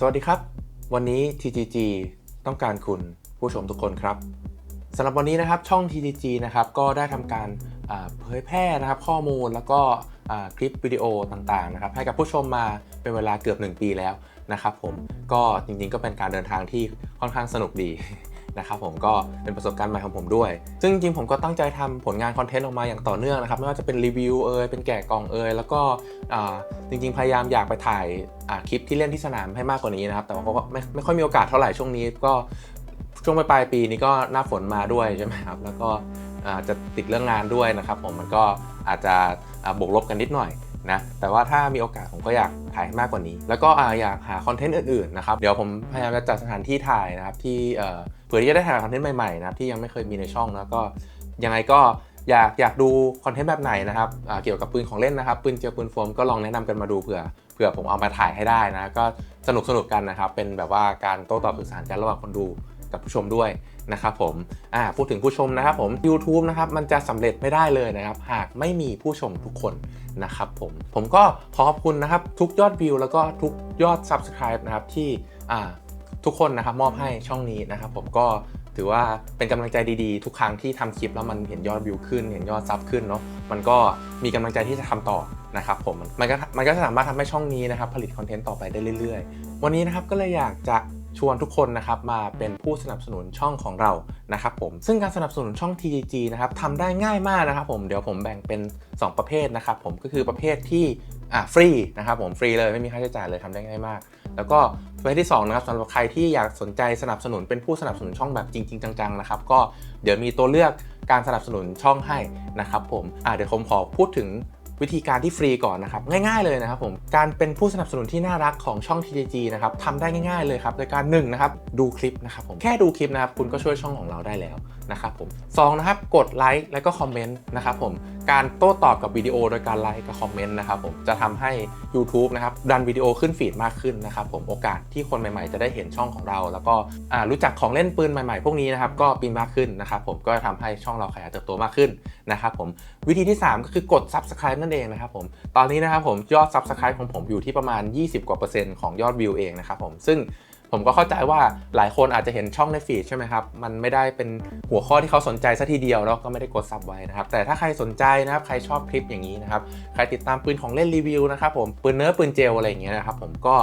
สวัสดีครับ วันนี้ TGG ต้องการคุณผู้ชมทุกคนครับสำหรับวันนี้นะครับช่อง TGG นะครับก็ได้ทำการเผยแพร่นะครับข้อมูลแล้วก็คลิปวิดีโอต่างๆนะครับให้กับผู้ชมมาเป็นเวลาเกือบ 1 ปีแล้วนะครับผมก็จริงๆก็เป็นการเดินทางที่ค่อนข้างสนุกดี นะครับผมก็เป็นประสบการณ์ใหม่ของผมด้วย ซึ่งจริงๆผมก็ตั้งใจทำผลงานคอนเทนต์ออกมาอย่างต่อเนื่องนะครับไม่ว่าจะเป็นรีวิวเอยเป็นแกะกล่องเอยแล้วก็จริงๆพยายามอยากไปถ่ายคลิปที่เล่นที่สนามให้มากกว่านี้นะครับแต่ว่าก็ไม่ไม่ค่อยมีโอกาสเท่าไหร่ช่วงนี้ก็ช่วงปลายปีนี้ก็หน้าฝนมาด้วยใช่ไหมครับแล้วก็อาจะติดเรื่องงานด้วยนะครับผมมันก็อาจจะบวกลบกันนิดหน่อย นะแต่ว่าถ้ามีโอกาสผมก็อยากถ่ายให้มากกว่านี้ แล้วก็อยากหาคอนเทนต์อื่นๆนะครับเดี๋ยวผมพยายามจะจัดสถานที่ถ่ายนะครับที่เผื่อที่จะได้ถ่ายคอนเทนต์ใหม่ๆนะครับที่ยังไม่เคยมีในช่องแล้วก็ยังไงก็อยากอยากดูคอนเทนต์แบบไหนนะครับเกี่ยวกับปืนของเล่นนะครับปืนเจียวปืนโฟมก็ลองแนะนำกันมาดูเผื่อเผื่อผมเอามาถ่ายให้ได้นะก็สนุกสนุกกันนะครับเป็นแบบว่าการโต้ตอบสื่อสารกันระหว่างคนดูกับผู้ชมด้วย นะครับผมอ่าพูดถึงผู้ชมนะครับผม YouTube นะครับมันจะสำเร็จไม่ได้เลยนะครับ หากไม่มีผู้ชมทุกคนนะครับผม ผมก็ขอขอบคุณนะครับ ทุกยอดวิวแล้วก็ทุกยอด Subscribe นะครับที่อ่าทุกคนนะครับมอบให้ช่องนี้นะครับ ผมก็ถือว่าเป็นกำลังใจดีๆ ทุกครั้งที่ทำคลิปแล้วมันเห็นยอดวิวขึ้น เห็นยอดซับขึ้นเนาะมันก็มีกำลังใจที่จะทำต่อนะครับผมมันก็มันก็สามารถทำให้ช่องนี้นะครับผลิตคอนเทนต์ต่อไปได้เรื่อยๆ วันนี้นะครับก็เลยอยากจะ ชวนทุกคนนะครับมาเป็นผู้สนับสนุนช่องของเรานะครับผมซึ่งการสนับสนุนช่อง TGG นะครับทำได้ง่ายมากนะครับผมเดี๋ยวผมแบ่งเป็น 2 ประเภทนะครับผมก็คือประเภทที่อะฟรีนะครับผมฟรีเลยไม่มีค่าใช้จ่ายเลยทำได้ง่ายมาก แล้วก็ประเภทที่2นะครับสำหรับใครที่อยากสนใจสนับสนุนเป็นผู้สนับสนุนช่องแบบจริง ๆ จังๆนะครับก็เดี๋ยวมีตัวเลือกการสนับสนุนช่องให้นะครับผมอะเดี๋ยวผมขอพูดถึง วิธีการที่ฟรีก่อนนะครับง่ายๆเลยนะครับผมการเป็นผู้สนับสนุนที่น่ารักของช่อง TJG นะครับทำได้ง่ายๆเลยครับโดยการ1นะครับดูคลิปนะครับผมแค่ดูคลิปนะครับคุณก็ช่วยช่องของเราได้แล้ว นะครับผมสองนะครับกดไลค์และก็คอมเมนต์นะครับผมการโต้ตอบกับวิดีโอโดยการไลค์กับคอมเมนต์นะครับผมจะทำให้ YouTube นะครับดันวิดีโอขึ้นฟีดมากขึ้นนะครับผมโอกาสที่คนใหม่ๆ จะได้เห็นช่องของเรา แล้วก็รู้จักของเล่นปืนใหม่ๆ พวกนี้นะครับก็ปีนมากขึ้นนะครับผมก็จะทำให้ช่องเราขยายเติบโตมากขึ้นนะครับผมวิธีที่ 3 ก็คือกด Subscribe นั่นเองนะครับผมตอนนี้นะครับผมยอด Subscribe ของผมอยู่ที่ประมาณ 20 กว่าเปอร์เซ็นต์ของยอดวิวเองนะครับผมซึ่ง ผมก็เข้าใจว่าหลายคนอาจจะเห็นช่องในฟีดใช่ไหมครับ มันไม่ได้เป็นหัวข้อที่เขาสนใจซะทีเดียวแล้วก็ไม่ได้กดซับไว้นะครับ แต่ถ้าใครสนใจนะครับ ใครชอบคลิปอย่างนี้นะครับ ใครติดตามปืนของเล่นรีวิวนะครับผม ปืนเนื้อปืนเจลอะไรอย่างเงี้ยนะครับ ผมก็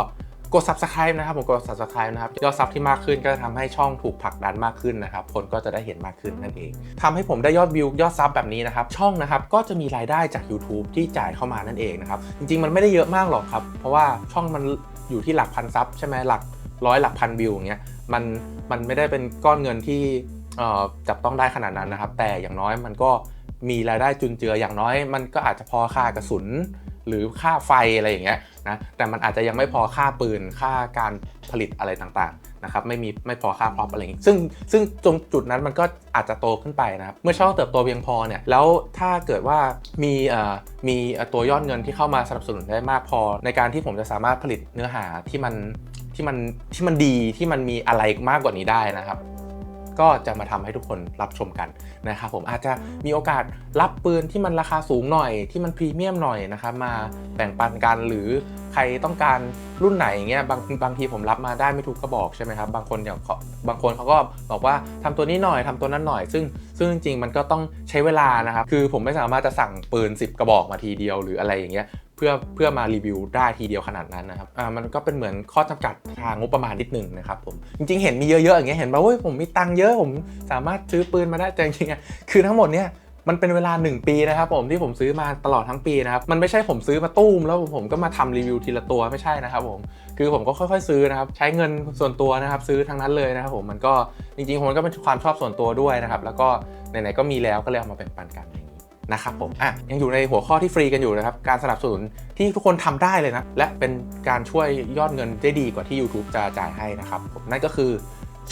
กด subscribe นะครับผมกด subscribe นะครับยอดซับที่มากขึ้นก็จะทำให้ช่องถูกผลักดันมากขึ้นนะครับคนก็จะได้เห็นมากขึ้นนั่นเองทำให้ผมได้ยอดวิวยอดซับแบบนี้นะครับช่องนะครับก็จะมีรายได้จาก YouTube ที่จ่ายเข้ามานั่นเองนะครับจริงๆมันไม่ได้เยอะมากหรอกครับเพราะว่าช่องมันอยู่ที่หลักพันซับใช่ไหมหลัก ร้อยหลักพันวิวอย่างเงี้ยมันมันไม่ได้เป็นก้อนเงินที่จับต้องได้ขนาดนั้นนะครับ แต่อย่างน้อยมันก็มีรายได้จุนเจืออย่างน้อย มันก็อาจจะพอค่ากระสุน หรือค่าไฟอะไรอย่างเงี้ยนะแต่มันอาจจะยังไม่พอค่าปืนค่าการผลิตอะไรต่างๆนะครับไม่มีไม่พอค่าพร็อพอะไรอย่างงี้ซึ่งซึ่งตรงจุดนั้นมันก็อาจจะโตขึ้นไปนะครับเมื่อช่องเติบโตเพียงพอเนี่ยแล้วถ้าเกิดว่ามีเอ่อมีตัวยอดเงินที่เข้ามาสนับสนุนได้มากพอ ในการที่ผมจะสามารถผลิตเนื้อหาที่มัน ที่มันที่มันดีที่มันมีอะไรมากกว่านี้ได้นะครับ ก็จะมาทำให้ทุกคนรับชมกันนะครับผมอาจจะมีโอกาสรับปืนที่มันราคาสูงหน่อย ที่มันพรีเมียมหน่อยนะครับมาแบ่งปันกันหรือใครต้องการรุ่นไหนเงี้ยบางบางทีผมรับมาได้ไม่ถูกกระบอกใช่ไหมครับบางคนอย่างเขาบางคนเขาก็บอกว่าทำตัวนี้หน่อยทำตัวนั้นหน่อย ซึ่งซึ่งจริงๆมันก็ต้องใช้เวลานะครับคือผมไม่สามารถจะสั่งปืน 10 กระบอกมาทีเดียวหรืออะไรอย่างเงี้ย เพื่อเพื่อมารีวิวได้ทีเดียวขนาดนั้นนะครับอ่ามันก็เป็นเหมือนข้อจำกัดทางงบประมาณนิดหนึ่งนะครับผมจริงๆเห็นมีเยอะๆอย่างเงี้ยเห็นว่าเฮ้ยผมมีตังค์เยอะผมสามารถซื้อปืนมาได้แต่จริงๆคือทั้งหมดเนี่ยมันเป็นเวลา 1 ปีนะครับผมที่ผมซื้อมาตลอดทั้งปีนะครับมันไม่ใช่ผมซื้อมาตู้มแล้วผมก็มาทำรีวิวทีละตัวไม่ใช่นะครับผมคือผมก็ค่อยๆซื้อนะครับใช้เงินส่วนตัวนะครับซื้อทั้งนั้นเลยนะครับผมมันก็จริงๆผมก็เป็นความชอบส่วนตัวด้วยนะครับแล้วก็ไหนๆก็มีแล้วก็เลยเอามาแบ่งปันกันอย่าง นะครับผมอะยังอยู่ในหัวข้อที่ฟรีกันอยู่นะครับ การสนับสนุนที่ทุกคนทำได้เลยนะ และเป็นการช่วยยอดเงินได้ดีกว่าที่ YouTube จะจ่ายให้นะครับผมนั่นก็คือ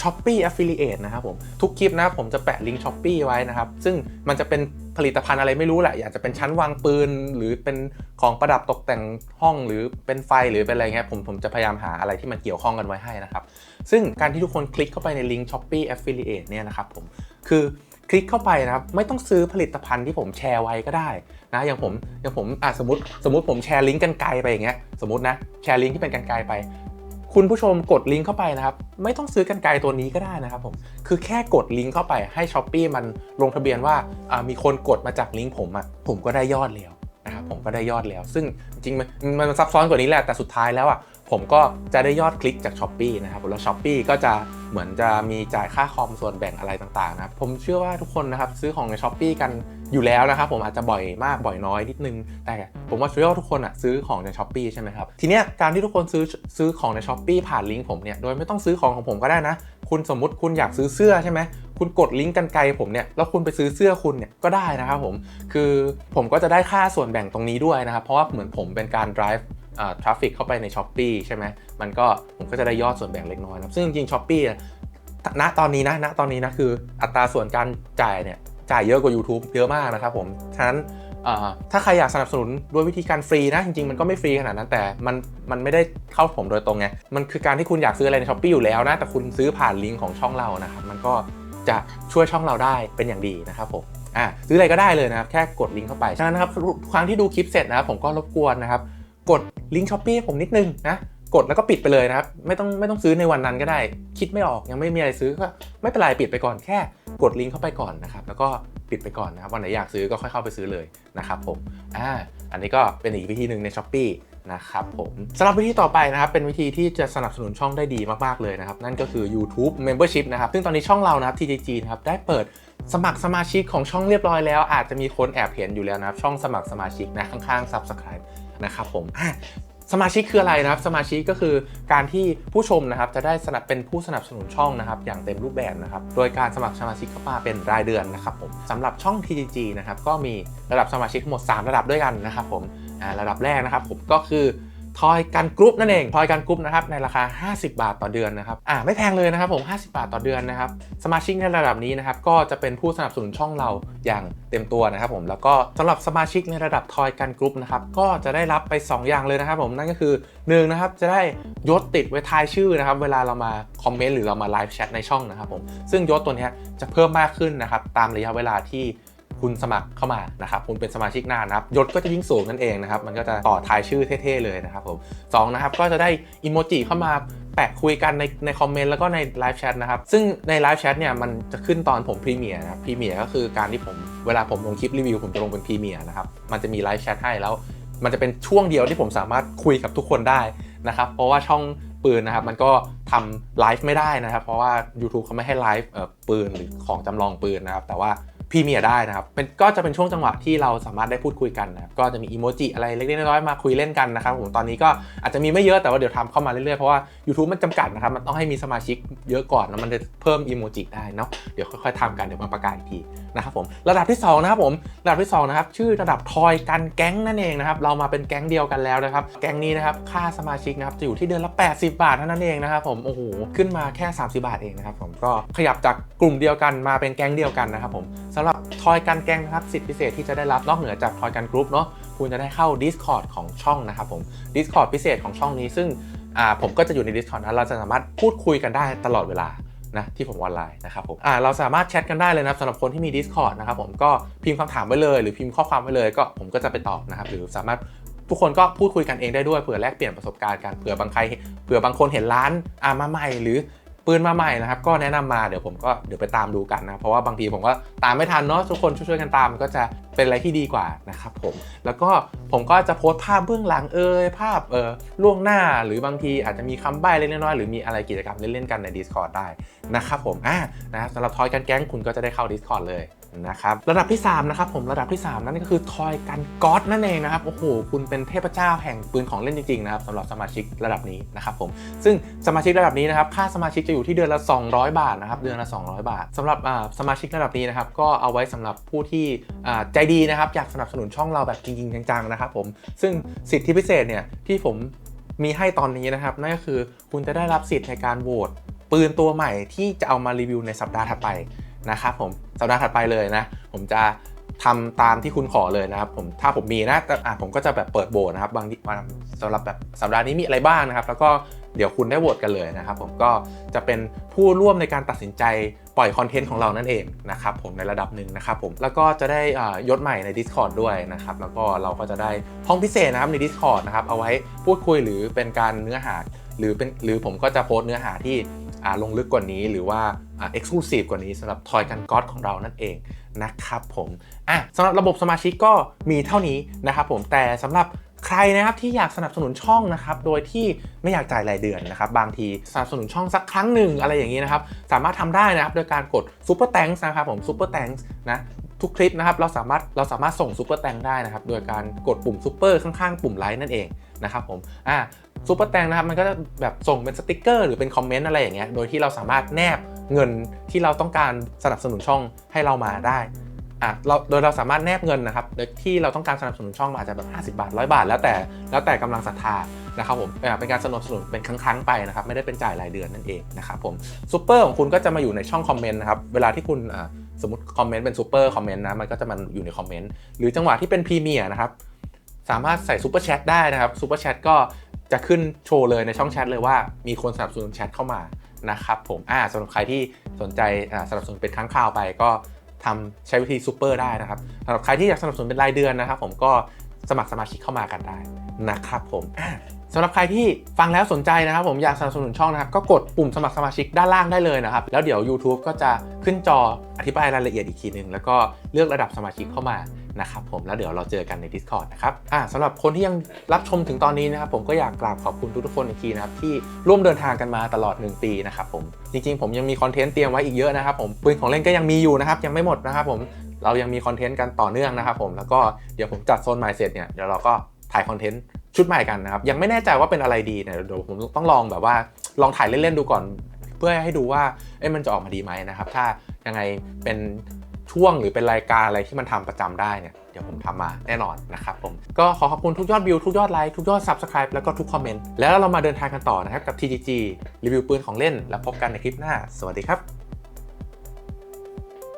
s h o p e e Affiliate นะครับผม ทุกคลิปนะผมจะแปะลิงก์ s h o p e e ไว้นะครับ ซึ่งมันจะเป็นผลิตภัณฑ์อะไรไม่รู้แหละ อยากจะเป็นชั้นวางปืน หรือเป็นของประดับตกแต่งห้องหรือเป็นไฟหรือเป็นอะไรเงี้ยผมผมจะพยายามหาอะไรที่มันเกี่ยวข้องกันไว้ให้นะครับ ซึ่งการที่ทุกคนคลิกเข้าไปในลิงก์ s h o p e e Affiliate เนี่ยนะครับผมคือ ลิกเข้าไปนะครับไม่ต้องซื้อผลิตภัณฑ์ที่ผมแชร์ไว้ก็ได้นะอย่างผมอย่างผมอะสมมติสมมติผมแชร์ลิงก์กันไกลไปอย่างเงี้ยสมมตินะแชร์ลิงก์ที่เป็นกันไกลไป คุณผู้ชมกดลิงก์เข้าไปนะครับไม่ต้องซื้อกันไกลตัวนี้ก็ได้นะครับผมคือแค่กดลิงก์เข้าไปให้ s h อ p e e มันลงทะเบียนว่าอ่ามีคนกดมาจากลิงก์ผมอะผมก็ได้ยอดแล้วนะครับผมก็ได้ยอดแล้ว ซึ่งจริงมันมันซับซ้อนกว่านี้แหละแต่สุดท้ายแล้วอะ ผมก็จะได้ยอดคลิกจาก s h อ p e e นะครับแล้ว s h อ p e e ก็จะเหมือนจะมีจ่ายค่าคอมส่วนแบ่งอะไรต่างๆนะครับผมเชื่อว่าทุกคนนะครับซื้อของใน s h อ p e e กันอยู่แล้วนะครับผมอาจจะบ่อยมากบ่อยน้อยนิดนึง แต่ผมว่าเชื่อว่าทุกคนอะซื้อของใน s h อ p e e ใช่ไหมครับทีเนี้ยการที่ทุกคนซื้อซื้อของใน s h อ p e e ผ่านลิงก์ผมเนี่ยโดยไม่ต้องซื้อของของผมก็ได้นะ คุณสมมติคุณอยากซื้อเสื้อใช่ไหมคุณกดลิงก์กันไกลผมเนี่ยแล้วคุณไปซื้อเสื้อคุณเนี่ยก็ได้นะครับผมคือผมก็จะได้ค่าส่วนแบ่งตรงนี้ด้วยนะครับเพราะว่าเหมือนผมเป็นการ drive ทราฟฟิกเข้าไปใน s h อ p e e ใช่ไหมมันก็ผมก็จะได้ยอดส่วนแบ่งเล็กน้อยนะซึ่งจริงๆ s h อ p e e ณตอนนี้นะณตอนนี้นะคืออัตราส่วนการจ่ายเนี่ยจ่ายเยอะกว่า YouTube เยอะมากนะครับผม ฉะนั้นถ้าใครอยากสนับสนุนด้วยวิธีการฟรีนะ จริงๆ มันก็ไม่ฟรีขนาดนั้นแต่มันมันไม่ได้เข้าผมโดยตรงไง มันคือการที่คุณอยากซื้ออะไรใน s h อ p e e อยู่แล้วนะ แต่คุณซื้อผ่านลิงก์ของช่องเรานะครับมันก็จะช่วยช่องเราได้เป็นอย่างดีนะครับผมอ่าซื้ออะไรก็ได้เลยนะครับแค่กดลิงก์เข้าไปฉะนั้นนะครับทุกครั้งที่ดูคลิปเสร็จนะครับผมก็รบกวนนะครับ กดลิงก์ช้อปปี้ผมนิดนึงนะกดแล้วก็ปิดไปเลยนะครับ ไม่ต้องไม่ต้องซื้อในวันนั้นก็ได้ คิดไม่ออกยังไม่มีอะไรซื้อก็ไม่เป็นไรปิดไปก่อนแค่กดลิงก์เข้าไปก่อนนะครับแล้วก็ปิดไปก่อนนะครับวันไหนอยากซื้อก็ค่อยเข้าไปซื้อเลยนะครับผมอ่าอันนี้ก็เป็นอีกวิธีหนึ่งใน s h อ p e e นะครับผมสำหรับวิธีต่อไปนะครับ เป็นวิธีที่จะสนับสนุนช่องได้ดีมาก ๆ เลยนะครับ นั่นก็คือ YouTube Membership นะครับ ซึ่งตอนนี้ช่องเรานะครับ TGG นะครับ ได้เปิดสมัครสมาชิกของช่องเรียบร้อยแล้ว อาจจะมีคนแอบเห็นอยู่แล้วนะครับ ช่องสมัครสมาชิกนะข้างๆ Subscribe นะครับผมสมาชิกคืออะไรนะครับ สมาชิกก็คือการที่ผู้ชมนะครับจะได้สนับเป็นผู้สนับสนุนช่องนะครับ อย่างเต็มรูปแบบนะครับ โดยการสมัครสมาชิกเข้ามาเป็นรายเดือนนะครับผมสำหรับช่อง TGG นะครับก็มีระดับสมาชิกทั้งหมด 3 ระดับด้วยกันนะครับผมระดับแรกนะครับผมก็คือ ทอยกันกรุ๊ปนั่นเองทอยกันกรุ๊ปนะครับในราคา 50 บาทต่อเดือนนะครับอ่าไม่แพงเลยนะครับผม 50 บาทต่อเดือนนะครับสมาชิกในระดับนี้นะครับก็จะเป็นผู้สนับสนุนช่องเราอย่างเต็มตัวนะครับผมแล้วก็สำหรับสมาชิกในระดับทอยกันกรุ๊ปนะครับก็จะได้รับไป 2 อย่างเลยนะครับผมนั่นก็คือ1นะครับจะได้ยศติดไว้ท้ายชื่อนะครับเวลาเรามาคอมเมนต์หรือเรามาไลฟ์แชทในช่องนะครับผมซึ่งยศตัวนี้จะเพิ่มมากขึ้นนะครับตามระยะเวลาที่ คุณสมัครเข้ามานะครับคุณเป็นสมาชิกนานนะครับยศก็จะยิ่งสูงนั่นเองนะครับมันก็จะต่อท้ายชื่อเท่ๆเลยนะครับผมสองนะครับก็จะได้อิโมจิเข้ามาแปะคุยกันในในคอมเมนต์แล้วก็ในไลฟ์แชทนะครับ ซึ่งในไลฟ์แชทเนี่ยมันจะขึ้นตอนผมพรีเมียร์นะครับพรีเมียร์ก็คือการที่ผมเวลาผมลงคลิปรีวิวผมจะลงเป็นพรีเมียร์นะครับมันจะมีไลฟ์แชทให้แล้ว มันจะเป็นช่วงเดียวที่ผมสามารถคุยกับทุกคนได้นะครับเพราะว่าช่องปืนนะครับมันก็ทำไลฟ์ไม่ได้นะครับ เพราะว่า YouTube เขาไม่ให้ไลฟ์ปืนหรือของจำลองปืนนะครับแต่ว่า พรีเมียร์ได้นะครับเป็นก็จะเป็นช่วงจังหวะที่เราสามารถได้พูดคุยกันนะครับก็จะมีอีโมจิอะไรเล็กๆน้อยๆมาคุยเล่นกันนะครับผมตอนนี้ก็อาจจะมีไม่เยอะแต่ว่าเดี๋ยวทำเข้ามาเรื่อยๆเพราะว่า YouTube มันจำกัดนะครับมันต้องให้มีสมาชิกเยอะก่อนแล้วมันจะเพิ่มอีโมจิได้เนาะเดี๋ยวค่อยๆทำกันเดี๋ยวมาประกาศอีกทีนะครับผมระดับที่2นะครับผมระดับที่2นะครับชื่อระดับทอยกันแก๊งนั่นเองนะครับเรามาเป็นแก๊งเดียวกันแล้วนะครับแก๊งนี้นะครับค่าสมาชิกนะครับจะอยู่ที่เดือนละ 80 บาทเท่านั้นเองนะครับผมโอ้โหขึ้นมาแค่ 30 บาทเองนะครับผมก็ขยับจากกลุ่มเดียวกันมาเป็นแก๊งเดียวกันนะครับผมสำหรับทอยกันแกงนะครับสิทธิพิเศษที่จะได้รับนอกเหนือจากทอยกันกรุ๊ปเนาะคุณจะได้เข้า Discord ของช่องนะครับผม Discord พิเศษของช่องนี้ซึ่งผมก็จะอยู่ใน Discord นะเราจะสามารถพูดคุยกันได้ตลอดเวลานะที่ผมออนไลน์นะครับผมเราสามารถแชทกันได้เลยนะสำหรับคนที่มี Discord นะครับผมก็พิมพ์คำถามไว้เลย หรือพิมพ์ข้อความไว้เลยก็ผมก็จะไปตอบนะครับหรือสามารถทุกคนก็พูดคุยกันเองได้ด้วยเผื่อแลกเปลี่ยนประสบการณ์กันเผื่อบางใครเผื่อบางคนเห็นร้านอามาใหม่หรือ ปืนมาใหม่นะครับก็แนะนำมาเดี๋ยวผมก็เดี๋ยวไปตามดูกันนะ เพราะว่าบางทีผมก็ตามไม่ทันเนาะทุกคนช่วยๆกันตามก็จะเป็นอะไรที่ดีกว่านะครับผมแล้วก็ผมก็จะโพสต์ภาพเบื้องหลังเอ่ยภาพเออล่วงหน้าหรือบางทีอาจจะมีคำใบ้เล็กน้อยๆหรือมีอะไรกิจกรรมเล่นๆกันใน Discord ได้นะครับผมอ่านะสำหรับทอยกันแก๊งคุณก็จะได้เข้า Discord เลย นะครับระดับที่3นะครับผมระดับที่ 3 นั่นก็คือทอยกันก๊อตนั่นเองนะครับโอ้โหคุณเป็นเทพเจ้าแห่งปืนของเล่นจริงๆนะครับสำหรับสมาชิกระดับนี้นะครับผมซึ่งสมาชิกระดับนี้นะครับค่าสมาชิกจะอยู่ที่เดือนละ 200 บาทนะครับเดือนละ 200 บาทสำหรับสมาชิกระดับนี้นะครับก็เอาไว้สำหรับผู้ที่ใจดีนะครับอยากสนับสนุนช่องเราแบบจริงๆจังๆนะครับผมซึ่งสิทธิพิเศษเนี่ยที่ผมมีให้ตอนนี้นะครับนั่นก็คือคุณจะได้รับสิทธิ์ในการโหวตปืนตัวใหม่ที่จะเอามารีวิวในสัปดาห์ถัดไป นะครับผมสัปดาห์ถัดไปเลยนะ ผมจะทำตามที่คุณขอเลยนะครับผมถ้าผมมีนะแต่ผมก็จะแบบเปิดโบนะครับบางสำหรับแบบสัปดาห์นี้มีอะไรบ้างนะครับ แล้วก็เดี๋ยวคุณได้โหวตกันเลยนะครับ ผมก็จะเป็นผู้ร่วมในการตัดสินใจปล่อยคอนเทนต์ของเรานั่นเองนะครับผมในระดับหนึ่งนะครับผมแล้วก็จะได้ยศใหม่ใน Discord ด้วยนะครับแล้วก็เราก็จะได้ห้องพิเศษนะครับใน Discord นะครับเอาไว้พูดคุยหรือเป็นการเนื้อหาหรือเป็นหรือผมก็จะโพสต์เนื้อหาที่ ลงลึกกว่านี้หรือว่าเอ่า exclusive กว่านี้สำหรับทอยกันก๊อตของเรานั่นเองนะครับผมอะสำหรับระบบสมาชิกก็มีเท่านี้นะครับผมแต่สำหรับใครนะครับที่อยากสนับสนุนช่องนะครับโดยที่ไม่อยากจ่ายรายเดือนนะครับบางทีสนับสนุนช่องสักครั้งหนึ่งอะไรอย่างนี้นะครับสามารถทำได้นะครับโดยการกด Super Thanks นะครับผม Super Thanks นะทุกคลิปนะครับเราสามารถเราสามารถส่ง Super Thanks ได้นะครับโดยการกดปุ่ม Super ข้างๆ ปุ่มไลค์นั่นเองนะครับผมอ่า ซูเปอร์แตงนะครับมันก็จะแบบส่งเป็นสติกเกอร์หรือเป็นคอมเมนต์อะไรอย่างเงี้ยโดยที่เราสามารถแนบเงินที่เราต้องการสนับสนุนช่องให้เรามาได้อะเราโดยเราสามารถแนบเงินนะครับที่เราต้องการสนับสนุนช่องมาอาจจะแบบ50 บาท 100 บาท แล้วแต่แล้วแต่กำลังศรัทธานะครับผมอะเป็นการสนับสนุนเป็นครั้งๆไปนะครับไม่ได้เป็นจ่ายรายเดือนนั่นเองนะครับผมซูเปอร์ของคุณก็จะมาอยู่ในช่องคอมเมนต์นะครับเวลาที่คุณสมมติคอมเมนต์เป็นซูเปอร์คอมเมนต์นะมันก็จะมาอยู่ในคอมเมนต์หรือจังหวะที่เป็นพรีเมียร์นะครับสามารถใส่ซูเปอร์แชทได้นะครับซูเปอร์แชทก็ จะขึ้นโชว์เลยในช่องแชทเลยว่ามีคนสนับสนุนแชทเข้ามานะครับผมอ่าสำหรับใครที่สนใจสนับสนุนเป็นครั้งคราวไปก็ทำใช้วิธีซูเปอร์ได้นะครับสำหรับใครที่อยากสนับสนุนเป็นรายเดือนนะครับ ผมก็สมัครสมาชิกเข้ามากันได้นะครับผมสำหรับใครที่ฟังแล้วสนใจนะครับผมอยากสนับสนุนช่องนะครับ ก็กดปุ่มสมัครสมาชิกด้านล่างได้เลยนะครับ แล้วเดี๋ยว YouTube ก็จะขึ้นจออธิบายรายละเอียดอีกทีหนึ่งแล้วก็เลือกระดับสมาชิกเข้ามา นะครับผมแล้วเดี๋ยวเราเจอกันใน Discord นะครับอ่าสำหรับคนที่ยังรับชมถึงตอนนี้นะครับผมก็อยากกราบขอบคุณทุกๆคนอีกทีนะครับที่ร่วมเดินทางกันมาตลอด 1 ปีนะครับผมจริงๆ ผมยังมีคอนเทนต์เตรียมไว้อีกเยอะนะครับผมปืนของเล่นก็ยังมีอยู่นะครับยังไม่หมดนะครับผมเรายังมีคอนเทนต์กันต่อเนื่องนะครับผมแล้วก็เดี๋ยวผมจัดโซนใหม่เสร็จเนี่ยเดี๋ยวเราก็ถ่ายคอนเทนต์ชุดใหม่กันนะครับยังไม่แน่ใจว่าเป็นอะไรดีเนี่ยเดี๋ยวผมต้องลองแบบว่าลองถ่ายเล่นๆดูก่อน เพื่อให้ดูว่าเอ้มันจะออกมาดีไหมนะครับถ้ายังไงเป็น ช่วงหรือเป็นรายการอะไรที่มันทำประจำได้เนี่ยเดี๋ยวผมทำมาแน่นอนนะครับผมก็ขอขอบคุณทุกยอดวิวทุกยอดไลค์ทุกยอด Subscribe แล้วก็ทุกคอมเมนต์แล้วเรามาเดินทางกันต่อนะครับกับ TGG รีวิวปืนของเล่นแล้วพบกันในคลิปหน้า สวัสดีครับ